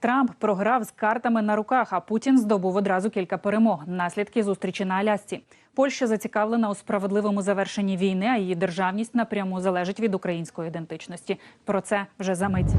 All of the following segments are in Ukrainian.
Трамп програв з картами на руках, а Путін здобув одразу кілька перемог. Наслідки зустрічі на Алясці. Польща зацікавлена у справедливому завершенні війни, а її державність напряму залежить від української ідентичності. Про це вже за мить.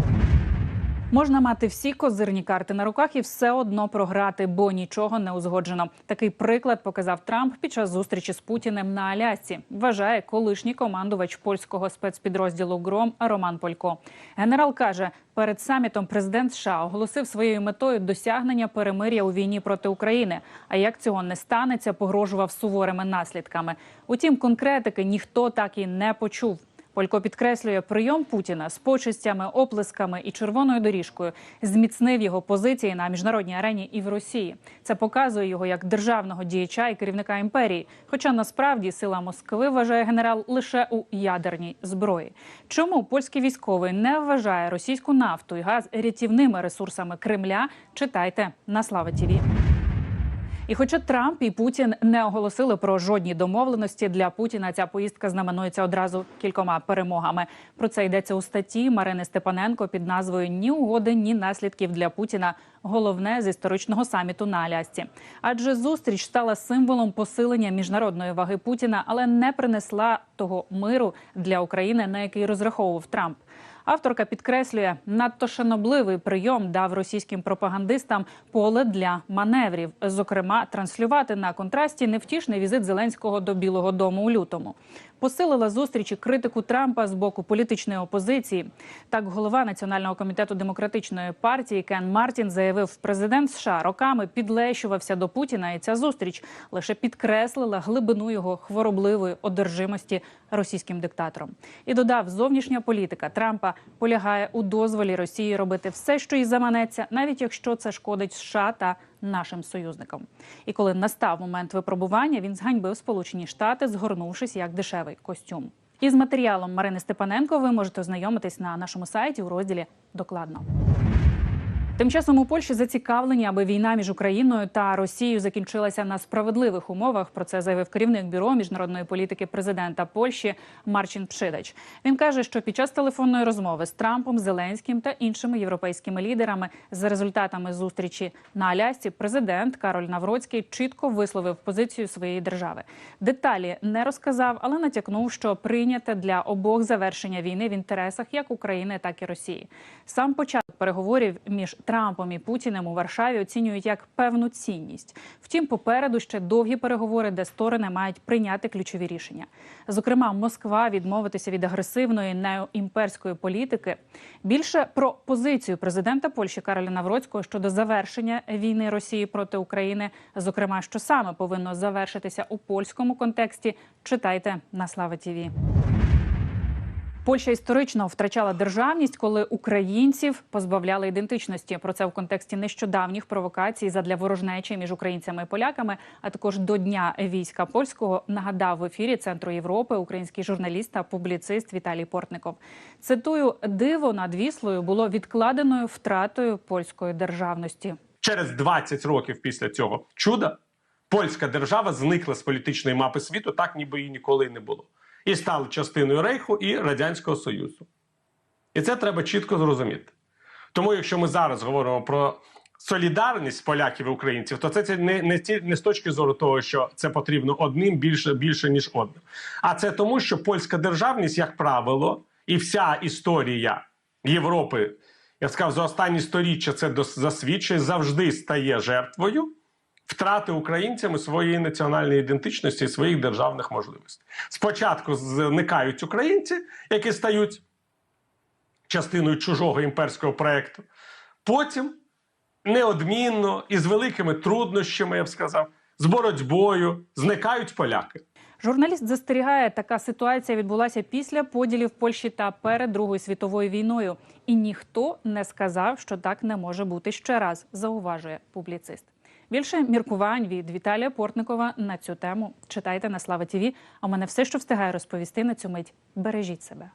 Можна мати всі козирні карти на руках і все одно програти, бо нічого не узгоджено. Такий приклад показав Трамп під час зустрічі з Путіним на Алясці. Вважає колишній командувач польського спецпідрозділу Гром Роман Полько. Генерал каже, перед самітом президент США оголосив своєю метою досягнення перемир'я у війні проти України. А як цього не станеться, погрожував суворими наслідками. Утім, конкретики ніхто так і не почув. Полько підкреслює, прийом Путіна з почестями, оплесками і червоною доріжкою зміцнив його позиції на міжнародній арені і в Росії. Це показує його як державного діяча і керівника імперії. Хоча насправді сила Москви вважає генерал лише у ядерній зброї. Чому польський військовий не вважає російську нафту і газ рятівними ресурсами Кремля? Читайте на Слава Тіві. І хоча Трамп і Путін не оголосили про жодні домовленості для Путіна, ця поїздка знаменується одразу кількома перемогами. Про це йдеться у статті Марини Степаненко під назвою Ні угоди, ні наслідків для Путіна. Головне з історичного саміту на Алясці. Адже зустріч стала символом посилення міжнародної ваги Путіна, але не принесла того миру для України, на який розраховував Трамп. Авторка підкреслює, надто шанобливий прийом дав російським пропагандистам поле для маневрів, зокрема, транслювати на контрасті невтішний візит Зеленського до Білого Дому у лютому. Посилила зустрічі критику Трампа з боку політичної опозиції. Так, голова Національного комітету демократичної партії Кен Мартін заявив, президент США роками підлещувався до Путіна, і ця зустріч лише підкреслила глибину його хворобливої одержимості російським диктатором. І додав, зовнішня політика Трампа полягає у дозволі Росії робити все, що їй заманеться, навіть якщо це шкодить США та нашим союзникам. І коли настав момент випробування, він зганьбив Сполучені Штати, згорнувшись як дешевий костюм. Із матеріалом Марини Степаненко ви можете ознайомитись на нашому сайті у розділі Докладно. Тим часом у Польщі зацікавлені, аби війна між Україною та Росією закінчилася на справедливих умовах. Про це заявив керівник бюро міжнародної політики президента Польщі Марчин Пшидач. Він каже, що під час телефонної розмови з Трампом, Зеленським та іншими європейськими лідерами за результатами зустрічі на Алясці президент Кароль Навроцький чітко висловив позицію своєї держави. Деталі не розказав, але натякнув, що прийняте для обох завершення війни в інтересах як України, так і Росії. Сам початок переговорів між Трампом і Путіним у Варшаві оцінюють як певну цінність. Втім, попереду ще довгі переговори, де сторони мають прийняти ключові рішення. Зокрема, Москва відмовитися від агресивної неоімперської політики. Більше про позицію президента Польщі Кароля Навроцького щодо завершення війни Росії проти України, зокрема, що саме повинно завершитися у польському контексті. Читайте на Слава Тіві. Польща історично втрачала державність, коли українців позбавляли ідентичності. Про це в контексті нещодавніх провокацій задля ворожнечі між українцями і поляками, а також до дня війська польського нагадав в ефірі Центру Європи український журналіст та публіцист Віталій Портников. Цитую: диво над віслою було відкладеною втратою польської державності. через 20 років після цього чуда польська держава зникла з політичної мапи світу, так ніби її ніколи не було, і стала частиною Рейху і Радянського Союзу. І це треба чітко зрозуміти. Тому, якщо ми зараз говоримо про солідарність поляків і українців, то це, не, не, не з точки зору того, що це потрібно одним більше, більше ніж одним. А це тому, що польська державність, як правило, і вся історія Європи, я сказав, за останні сторіччя це засвідчує, завжди стає жертвою втрати українцями своєї національної ідентичності і своїх державних можливостей. Спочатку зникають українці, які стають частиною чужого імперського проекту. Потім неодмінно і з великими труднощами, я б сказав, з боротьбою зникають поляки. Журналіст застерігає, така ситуація відбулася після поділів Польщі та перед Другою світовою війною. І ніхто не сказав, що так не може бути ще раз, зауважує публіцист. Більше міркувань від Віталія Портникова на цю тему читайте на Слава Тіві. А у мене все, що встигаю розповісти на цю мить. Бережіть себе.